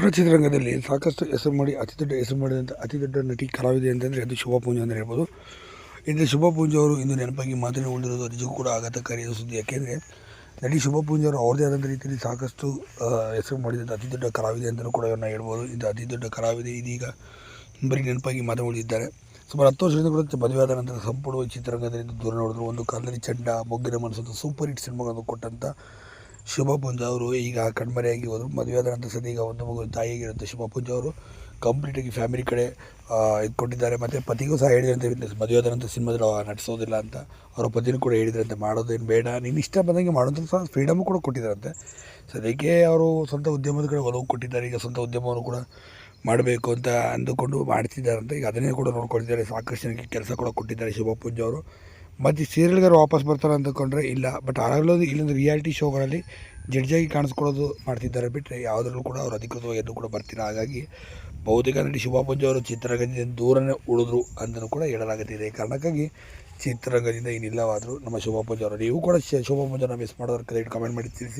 ಕನ್ನಡ ಚಿತ್ರರಂಗದಲ್ಲಿ ಸಾಕಷ್ಟು ಹೆಸರು ಮಾಡಿ ಅತಿ ದೊಡ್ಡ ಹೆಸರು ಮಾಡಿದಂಥ ಅತಿ ದೊಡ್ಡ ನಟಿ ಕಲಾವಿದೆ ಅಂತಂದರೆ ಅದು ಶುಭ ಪೂಂಜೆ ಅಂತ ಹೇಳ್ಬೋದು. ಇಂದು ಶುಭ ಪೂಂಜ ಅವರು ಇಂದು ನೆನಪಾಗಿ ಮಾತನಾಡಿ ಉಳಿದಿರೋದು ನಿಜಕ್ಕೂ ಕೂಡ ಆಘಾತಕಾರಿಯಾದ ಸುದ್ದಿ. ಯಾಕೆಂದರೆ ನಟಿ ಶುಭ ಪೂಂಜ ಅವರು ಅವ್ರದೇ ಆದಂಥ ರೀತಿಯಲ್ಲಿ ಸಾಕಷ್ಟು ಹೆಸರು ಮಾಡಿದಂಥ ಅತಿ ದೊಡ್ಡ ಕಲಾವಿದೆ ಅಂತಲೂ ಕೂಡ ಇವನ್ನ ಹೇಳ್ಬೋದು. ಇದು ಅತಿ ದೊಡ್ಡ ಕಲಾವಿದೆ ಇದೀಗ ಬರೀ ನೆನಪಾಗಿ ಮಾತನಾಡಿದ್ದಾರೆ ಸುಮಾರು ಹತ್ತು ವರ್ಷದಿಂದ ಕೂಡ ಮದುವೆಯಾದ ನಂತರ ಸಂಪೂರ್ಣ ಚಿತ್ರರಂಗದಲ್ಲಿ ದೂರ ನೋಡಿದ್ರು. ಒಂದು ಕಾಲದಲ್ಲಿ ಚಂಡ, ಮೊಗ್ಗಿನ ಮನಸ್ಸು ಸೂಪರ್ ಹಿಟ್ ಸಿನಿಮಾಗಳನ್ನು ಕೊಟ್ಟಂಥ ಶುಭ ಪುಂಜ ಅವರು ಈಗ ಕಣ್ಮರೆಯಾಗಿ ಹೋದರು. ಮದುವೆಯಾದ ನಂತರ ಸದ್ಯ ಈಗ ಒಂದು ಮಗು ತಾಯಿಯಾಗಿರುತ್ತೆ ಶುಭ ಪುಂಜ ಅವರು ಕಂಪ್ಲೀಟಾಗಿ ಫ್ಯಾಮಿಲಿ ಕಡೆ ಇದು ಕೊಟ್ಟಿದ್ದಾರೆ ಮತ್ತು ಪತಿಗೂ ಸಹ ಹೇಳಿದ್ರಂತೆ ಮದುವೆಯಾದ ನಂತರ ಸಿನಿಮಾದಲ್ಲಿ ನಟಿಸೋದಿಲ್ಲ ಅಂತ ಅವರ ಪತಿನೂ ಕೂಡ ಹೇಳಿದ್ರಂತೆ ಮಾಡೋದೇನು ಬೇಡ, ನೀನು ಇಷ್ಟ ಬಂದಂಗೆ ಮಾಡೋಂಥ ಸಹ ಫ್ರೀಡಮು ಕೂಡ ಕೊಟ್ಟಿದ್ದಾರಂತೆ. ಸದ್ಯಕ್ಕೆ ಅವರು ಸ್ವಂತ ಉದ್ಯಮದ ಕಡೆ ಒಲವು ಕೊಟ್ಟಿದ್ದಾರೆ. ಈಗ ಸ್ವಂತ ಉದ್ಯಮವನ್ನು ಕೂಡ ಮಾಡಬೇಕು ಅಂತ ಅಂದುಕೊಂಡು ಮಾಡ್ತಿದ್ದಾರಂತೆ ಈಗ ಅದನ್ನೇ ಕೂಡ ನೋಡ್ಕೊಳ್ತಿದ್ದಾರೆ ಸಾಕಷ್ಟು ಕೆಲಸ ಕೂಡ ಕೊಟ್ಟಿದ್ದಾರೆ ಶುಭ ಪೂಂಜ ಅವರು. ಮತ್ತು ಸೀರಿಯಲ್ಗಾರು ವಾಪಸ್ ಬರ್ತಾರೆ ಅಂದ್ಕೊಂಡ್ರೆ ಇಲ್ಲ. ಬಟ್ ಆಗಲೂ ಇಲ್ಲೊಂದು ರಿಯಾಲಿಟಿ ಶೋಗಳಲ್ಲಿ ಜಡ್ಜಾಗಿ ಕಾಣಿಸ್ಕೊಳ್ಳೋದು ಮಾಡ್ತಿದ್ದಾರೆ ಬಿಟ್ಟರೆ ಯಾವುದ್ರಲ್ಲೂ ಕೂಡ ಅವರು ಅಧಿಕೃತವಾಗಿ ಎಲ್ಲೂ ಕೂಡ ಬರ್ತಿಲ್ಲ. ಹಾಗಾಗಿ ಬಹುತೇಕ ನಟಿ ಶುಭಾ ಪೂಂಜ ಅವರು ಚಿತ್ರರಂಗದಿಂದ ದೂರನೇ ಉಳಿದ್ರು ಅಂತಲೂ ಕೂಡ ಹೇಳಲಾಗುತ್ತಿದೆ ಕಾರಣಕ್ಕಾಗಿ ಚಿತ್ರರಂಗದಿಂದ ಏನಿಲ್ಲವಾದರೂ ನಮ್ಮ ಶುಭಾ ಅವರು, ನೀವು ಕೂಡ ಶುಭಾ ಮಿಸ್ ಮಾಡೋದ್ರ ಕಡೆ ಕಮೆಂಟ್ ಮಾಡಿ ತಿಳಿಸಿ.